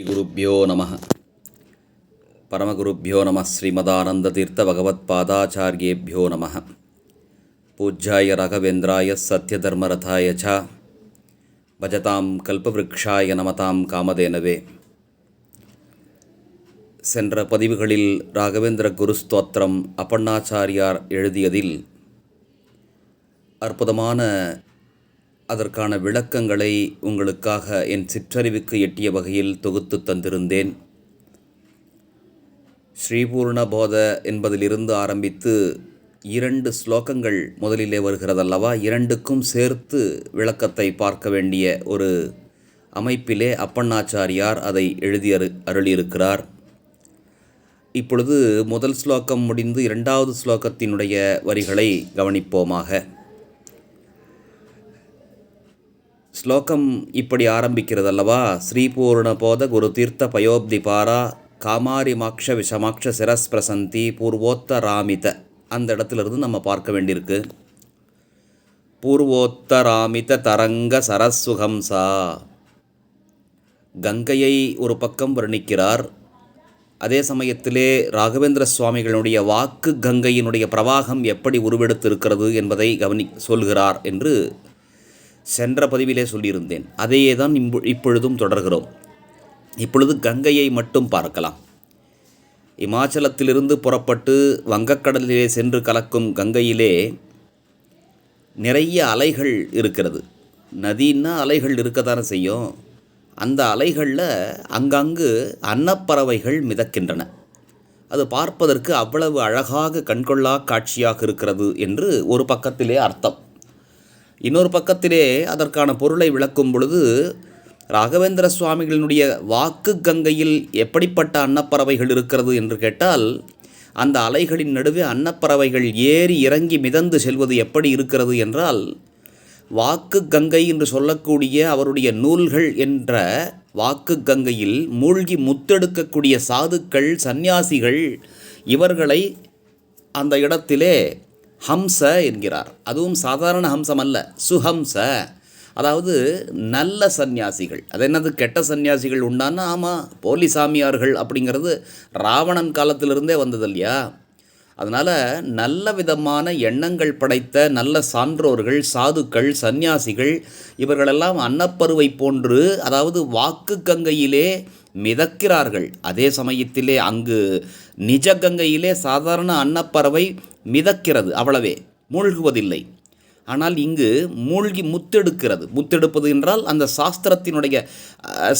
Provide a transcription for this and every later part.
குருப்பியோ நம பரமகுருப்பியோ நம ஸ்ரீமதானந்ததீர்த்த பகவத்பாதாச்சாரியேபியோ நம பூஜ்யாய ராகவேந்திராய சத்யதர்மரதாய ச பஜதாம் கல்பவ்ருக்ஷாய நமதாம் காமதேனவே சென்ற பதிவுகளில் ராகவேந்திர குருஸ்தோத்திரம் அப்பண்ணாச்சாரியார் எழுதியதில் அற்புதமான அதற்கான விளக்கங்களை உங்களுக்காக என் சிற்றறிவுக்கு எட்டிய வகையில் தொகுத்து தந்திருந்தேன். ஸ்ரீபூர்ண போத என்பதிலிருந்து ஆரம்பித்து இரண்டு ஸ்லோகங்கள் முதலிலே வருகிறதல்லவா? இரண்டுக்கும் சேர்த்து விளக்கத்தை பார்க்க வேண்டிய ஒரு அமைப்பிலே அப்பண்ணாச்சாரியார் அதை எழுதி அரு அருளியிருக்கிறார். இப்பொழுது முதல் ஸ்லோகம் முடிந்து இரண்டாவது ஸ்லோகத்தினுடைய வரிகளை கவனிப்போமாக. ஸ்லோகம் இப்படி ஆரம்பிக்கிறதல்லவா? ஸ்ரீபூர்ணபோத குரு தீர்த்த பயோப்தி பாரா காமாரி மாக்ஷ விஷமாக்ஷ சிரஸ் பிரசந்தி பூர்வோத்தராமித. அந்த இடத்துலேருந்து நம்ம பார்க்க வேண்டியிருக்கு. பூர்வோத்தராமித தரங்க சரஸ்சுகம்சா கங்கையை ஒரு பக்கம் வர்ணிக்கிறார். அதே சமயத்திலே ராகவேந்திர சுவாமிகளுடைய வாக்கு கங்கையினுடைய பிரவாகம் எப்படி உருவெடுத்திருக்கிறது என்பதை கவனி சொல்கிறார் என்று சென்ற பதிவிலே சொல்லியிருந்தேன். அதையே தான் இம்பு இப்பொழுதும் தொடர்கிறோம். இப்பொழுது கங்கையை மட்டும் பார்க்கலாம். இமாச்சலத்திலிருந்து புறப்பட்டு வங்கக்கடலிலே சென்று கலக்கும் கங்கையிலே நிறைய அலைகள் இருக்கிறது. நதின்னா அலைகள் இருக்கத்தானே செய்யும். அந்த அலைகளில் அங்கங்கு அன்னப்பறவைகள் மிதக்கின்றன. அது பார்ப்பதற்கு அவ்வளவு அழகாக கண்கொள்ளா காட்சியாக இருக்கிறது என்று ஒரு பக்கத்திலே அர்த்தம். இன்னொரு பக்கத்திலே அதற்கான பொருளை விளக்கும் பொழுது ராகவேந்திர சுவாமிகளினுடைய வாக்கு கங்கையில் எப்படிப்பட்ட அன்னப்பறவைகள் இருக்கிறது என்று கேட்டால் அந்த அலைகளின் நடுவே அன்னப்பறவைகள் ஏறி இறங்கி மிதந்து செல்வது எப்படி இருக்கிறது என்றால் வாக்கு கங்கை என்று சொல்லக்கூடிய அவருடைய நூல்கள் என்ற வாக்கு கங்கையில் மூழ்கி முத்தெடுக்கக்கூடிய சாதுக்கள் சந்நியாசிகள் இவர்களை அந்த இடத்திலே ஹம்ச என்கிறார். அதுவும் சாதாரண ஹம்சம் அல்ல சுஹம்ச. அதாவது நல்ல சந்நியாசிகள். அது என்னது? கெட்ட சந்நியாசிகள் உண்டான்னா ஆமாம் போலி சாமியார்கள் அப்படிங்கிறது ராவணன் காலத்திலிருந்தே வந்தது இல்லையா? அதனால் நல்ல விதமான எண்ணங்கள் படைத்த நல்ல சான்றோர்கள் சாதுக்கள் சந்நியாசிகள் இவர்களெல்லாம் அன்னப்பருவை போன்று அதாவது வாக்கு கங்கையிலே மிதக்கிறார்கள். அதே சமயத்திலே அங்கு நிஜ கங்கையிலே சாதாரண அன்னப்பறவை மிதக்கிறது. அவ்வளவே. மூழ்குவதில்லை. ஆனால் இங்கு மூழ்கி முத்தெடுக்கிறது. முத்தெடுப்பது என்றால் அந்த சாஸ்திரத்தினுடைய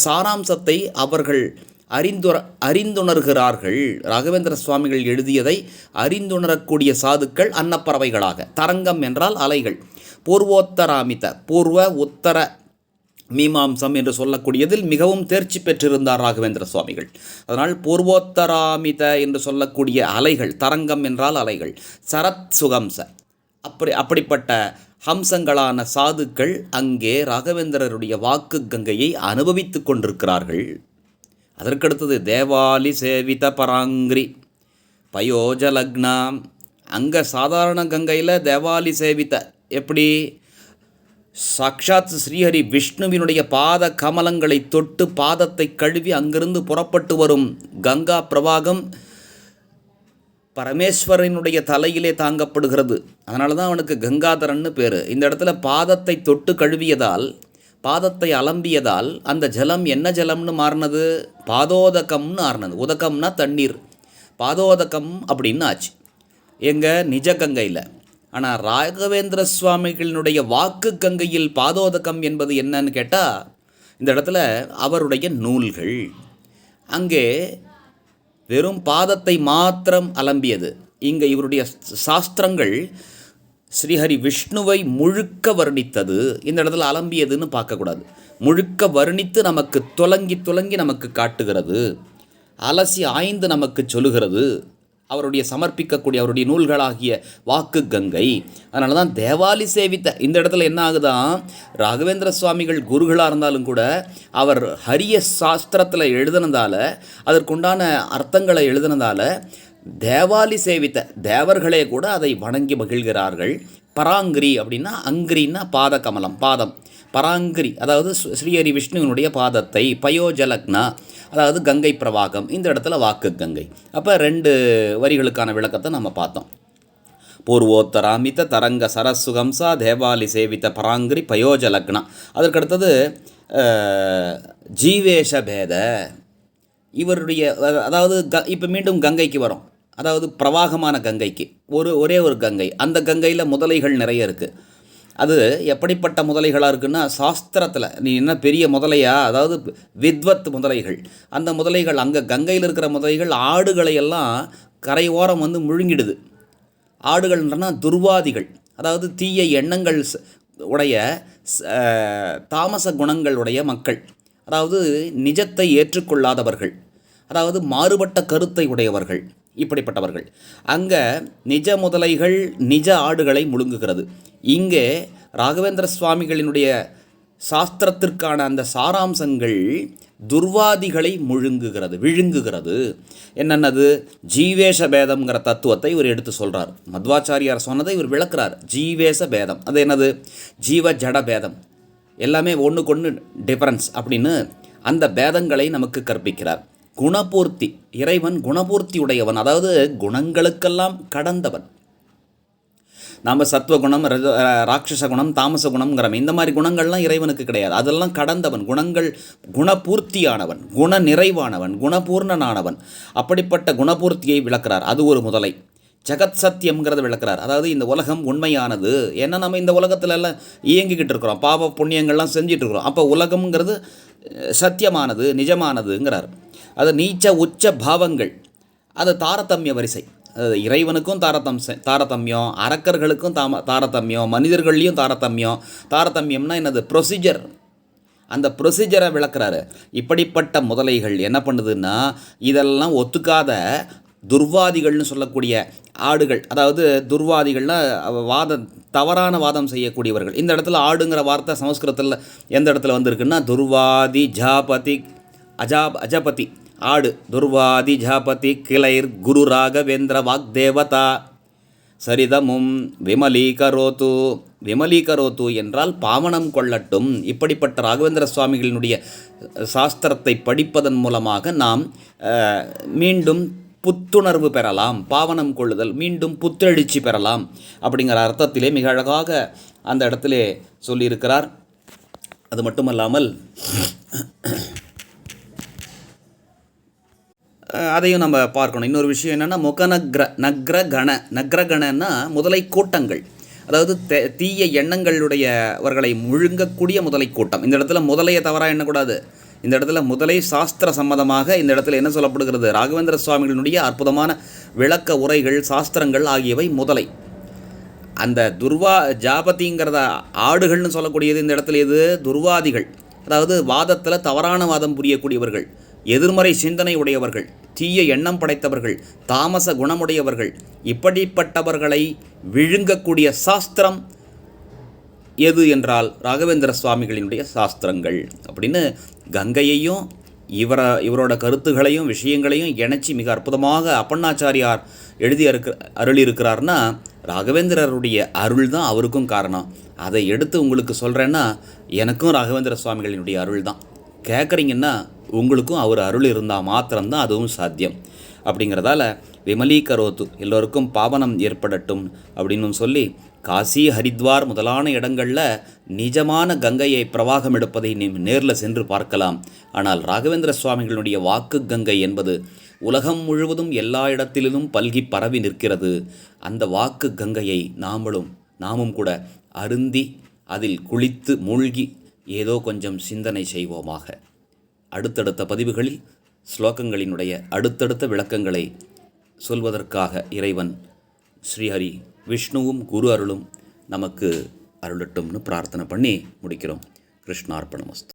சாராம்சத்தை அவர்கள் அறிந்துர அறிந்துணர்கிறார்கள். ராகவேந்திர சுவாமிகள் எழுதியதை அறிந்துணரக்கூடிய சாதுக்கள் அன்னப்பறவைகளாக. தரங்கம் என்றால் அலைகள். பூர்வோத்தராமித பூர்வ உத்தர மீமாம்சம் என்று சொல்லக்கூடியதில் மிகவும் தேர்ச்சி பெற்றிருந்தார் ராகவேந்திர சுவாமிகள். அதனால் பூர்வோத்தராமித என்று சொல்லக்கூடிய அலைகள் தரங்கம் என்றால் அலைகள் சரத் சுகம்ச அப்படி அப்படிப்பட்ட ஹம்சங்களான சாதுக்கள் அங்கே ராகவேந்திரருடைய வாக்கு கங்கையை அனுபவித்து கொண்டிருக்கிறார்கள். அதற்கடுத்தது தேவாலி சேவித பராங்கிரி பயோஜலக்னா அங்கே சாதாரண கங்கையில் தேவாலி சேவித்த எப்படி? சாக்ஷாத் ஸ்ரீஹரி விஷ்ணுவினுடைய பாத கமலங்களை தொட்டு பாதத்தை கழுவி அங்கிருந்து புறப்பட்டு வரும் கங்கா பிரவாகம் பரமேஸ்வரனுடைய தலையிலே தாங்கப்படுகிறது. அதனால தான் அவனுக்கு கங்காதரன்னு பேர். இந்த இடத்துல பாதத்தை தொட்டு கழுவியதால் பாதத்தை அலம்பியதால் அந்த ஜலம் என்ன ஜலம்னு மாறினது? பாதோதகம்னு ஆறினது. உதகம்னா தண்ணீர். பாதோதகம் அப்படின்னு ஆச்சு. எங்கள் நிஜ கங்கையில். ஆனால் ராகவேந்திர சுவாமிகளினுடைய வாக்கு கங்கையில் பாதோதகம் என்பது என்னன்னு கேட்டால் இந்த இடத்துல அவருடைய நூல்கள். அங்கே வெறும் பாதத்தை மாத்திரம் அலம்பியது. இங்கே இவருடைய சாஸ்திரங்கள் ஸ்ரீஹரி விஷ்ணுவை முழுக்க வர்ணித்தது. இந்த இடத்துல அலம்பியதுன்னு பார்க்கக்கூடாது. முழுக்க வர்ணித்து நமக்கு துலங்கி துலங்கி நமக்கு காட்டுகிறது. அலசி ஆய்ந்து நமக்கு சொல்லுகிறது. அவருடைய சமர்ப்பிக்கக்கூடிய அவருடைய நூல்களாகிய வாக்கு கங்கை. அதனால தான் தேவாலி சேவித்த இந்த இடத்துல என்ன ஆகுதான் ராகவேந்திர சுவாமிகள் குருகளாக இருந்தாலும் கூட அவர் ஹரிய சாஸ்திரத்தில் எழுதினதால் அதற்குண்டான அர்த்தங்களை எழுதுனதால தேவாலி சேவித்த தேவர்களே கூட அதை வணங்கி மகிழ்கிறார்கள். பராங்கிரி அப்படின்னா அங்கிரின்னா பாத கமலம் பாதம். பராங்கிரி அதாவது ஸ்ரீ- ஸ்ரீஹரி விஷ்ணுவினுடைய பாதத்தை பயோஜலக்னா அதாவது கங்கை பிரவாகம் இந்த இடத்துல வாக்கு கங்கை. அப்போ ரெண்டு வரிகளுக்கான விளக்கத்தை நம்ம பார்த்தோம். பூர்வோத்தராமித தரங்க சரசுகம்சா தேவாலி சேவித்த பராங்கிரி பயோஜலக்னா. அதற்கடுத்தது அஹ், ஜீவேஷ பேத. இவருடைய அதாவது க இப்போ மீண்டும் கங்கைக்கு வரும். அதாவது பிரவாகமான கங்கைக்கு. ஒரு ஒரே ஒரு கங்கை. அந்த கங்கையில் முதலைகள் நிறைய இருக்குது அது எப்படிப்பட்ட முதலைகளாக இருக்குன்னா சாஸ்திரத்தில் நீ என்ன பெரிய முதலையா? அதாவது வித்வத் முதலைகள். அந்த முதலைகள் அங்கே கங்கையில் இருக்கிற முதலைகள் ஆடுகளை எல்லாம் கரையோரம் வந்து முழுங்கிடுது. ஆடுகள்ன்றனா துர்வாதிகள். அதாவது தீய எண்ணங்கள் உடைய தாமச குணங்களுடைய மக்கள். அதாவது நிஜத்தை ஏற்றுக்கொள்ளாதவர்கள். அதாவது மாறுபட்ட கருத்தை உடையவர்கள். இப்படிப்பட்டவர்கள். அங்கே நிஜ முதலைகள் நிஜ ஆடுகளை முழுங்குகிறது. இங்கே ராகவேந்திர சுவாமிகளினுடைய சாஸ்திரத்திற்கான அந்த சாராம்சங்கள் துர்வாதிகளை முழுங்குகிறது விழுங்குகிறது. என்னென்னது? ஜீவேஷ பேதம்ங்கிற தத்துவத்தை இவர் எடுத்து சொல்கிறார் மத்வாச்சாரியார் சொன்னதை இவர் விளக்குறார். ஜீவேஷ பேதம். அது என்னது? ஜீவ ஜட பேதம். எல்லாமே ஒன்றுக்கொன்று டிஃபரன்ஸ் அப்படின்னு அந்த பேதங்களை நமக்கு கற்பிக்கிறார். குணபூர்த்தி இறைவன் குணபூர்த்தி உடையவன் அதாவது குணங்களுக்கெல்லாம் கடந்தவன். நாம் சத்வகுணம் ராட்சச குணம் தாமச குணம்ங்கிறோம் இந்த மாதிரி குணங்கள்லாம் இறைவனுக்கு கிடையாது. அதெல்லாம் கடந்தவன் குணங்கள் குணபூர்த்தியானவன் குண நிறைவானவன் குணபூர்ணனானவன். அப்படிப்பட்ட குணபூர்த்தியை விளக்குறார். அது ஒரு முதலை. ஜெகத் சத்தியம்ங்கிறத விளக்குறார். அதாவது இந்த உலகம் உண்மையானது. ஏன்னா நம்ம இந்த உலகத்துல எல்லாம் இயங்கிக்கிட்டு இருக்கிறோம். பாவ புண்ணியங்கள்லாம் செஞ்சிட்டு இருக்கிறோம். அப்போ உலகம்ங்கிறது சத்தியமானது நிஜமானதுங்கிறார். அது நீச்ச உச்ச பாவங்கள். அது தாரதமிய வரிசை. அது இறைவனுக்கும் தாரதம் தாரதமியம் அரக்கர்களுக்கும் தாம தாரதமியம் மனிதர்கள்லேயும் தாரதமியம். தாரதமியம்னா என்னது? ப்ரொசீஜர் அந்த ப்ரொசீஜரை விளக்குறாரு. இப்படிப்பட்ட முதலைகள் என்ன பண்ணுதுன்னா இதெல்லாம் ஒத்துக்காத துர்வாதிகள்னு சொல்லக்கூடிய ஆடுகள் அதாவது துர்வாதிகள்னா வாதம் வாத தவறான வாதம் செய்யக்கூடியவர்கள். இந்த இடத்துல ஆடுங்கிற வார்த்தை சமஸ்கிருதத்தில் எந்த இடத்துல வந்திருக்குன்னா துர்வாதி ஜாபதி அஜாப் அஜபதி. ஆடு துர்வாதி ஜாபதி கிளைர் குரு ராகவேந்திர வாக்தேவதா. சரிதமும் விமலீகரோத்து விமலீகரோத்து என்றால் பாவனம் கொள்ளட்டும். இப்படிப்பட்ட ராகவேந்திர சுவாமிகளினுடைய சாஸ்திரத்தை படிப்பதன் மூலமாக நாம் மீண்டும் புத்துணர்வு பெறலாம். பாவனம் கொள்ளுதல் மீண்டும் புத்தெழுச்சி பெறலாம். அப்படிங்கிற அர்த்தத்திலே மிக அழகாக அந்த இடத்திலே சொல்லியிருக்கிறார். அது மட்டுமல்லாமல் அஹ் அதையும் நம்ம பார்க்கணும். இன்னொரு விஷயம் என்னென்னா முகநக்ர நக்ர கண நக்ரகணன்னா முதலை கூட்டங்கள். அதாவது தே- தீய எண்ணங்களுடையவர்களை முழுங்கக்கூடிய முதலை கூட்டம். இந்த இடத்துல முதலையை தவறாக எண்ணக்கூடாது. இந்த இடத்துல முதலை சாஸ்திர சம்மதமாக இந்த இடத்துல என்ன சொல்லப்படுகிறது? ராகவேந்திர சுவாமிகளினுடைய அற்புதமான விளக்க உரைகள் சாஸ்திரங்கள் ஆகியவை முதலை. அந்த துர்வா ஜாபதிங்கிறத ஆடுகள்னு சொல்லக்கூடியது இந்த இடத்துல எது? துர்வாதிகள். அதாவது வாதத்தில் தவறான வாதம் புரியக்கூடியவர்கள். எதிர்மறை சிந்தனை உடையவர்கள் தீய எண்ணம் படைத்தவர்கள் தாமச குணமுடையவர்கள் இப்படிப்பட்டவர்களை விழுங்கக்கூடிய சாஸ்திரம் எது என்றால் ராகவேந்திர சுவாமிகளினுடைய சாஸ்திரங்கள். அப்படின்னு கங்கையையும் இவர இவரோட கருத்துகளையும் விஷயங்களையும் இணைச்சி மிக அற்புதமாக அப்பண்ணாச்சாரியார் எழுதி அருளியிருக்கிறார்னா ராகவேந்திரருடைய அருள் தான் அவருக்கும் காரணம். அதை எடுத்து உங்களுக்கு சொல்கிறேன்னா எனக்கும் ராகவேந்திர சுவாமிகளினுடைய அருள் தான் கேட்குறீங்கன்னா உங்களுக்கும் அவர் அருள் இருந்தால் மாத்திரம்தான் அதுவும் சாத்தியம். அப்படிங்கிறதால விமலீகரோத்து எல்லோருக்கும் பாவனம் ஏற்படட்டும் அப்படின்னு சொல்லி காசி ஹரித்வார் முதலான இடங்களில் நிஜமான கங்கையை பிரவாகம் எடுப்பதை நீ நேரில் சென்று பார்க்கலாம். ஆனால் ராகவேந்திர சுவாமிகளுடைய வாக்கு கங்கை என்பது உலகம் முழுவதும் எல்லா இடத்திலும் பல்கி பரவி நிற்கிறது. அந்த வாக்கு கங்கையை நாமளும் நாமும் கூட அருந்தி அதில் குளித்து மூழ்கி ஏதோ கொஞ்சம் சிந்தனை செய்வோமாக. அடுத்தடுத்த பதிவுகளில் ஸ்லோகங்களினுடைய அடுத்தடுத்த விளக்கங்களை சொல்வதற்காக இறைவன் ஸ்ரீஹரி விஷ்ணுவும் குரு அருளும் நமக்கு அருளட்டும்னு பிரார்த்தனை பண்ணி முடிக்கிறோம். கிருஷ்ணார்ப்பணமஸ்து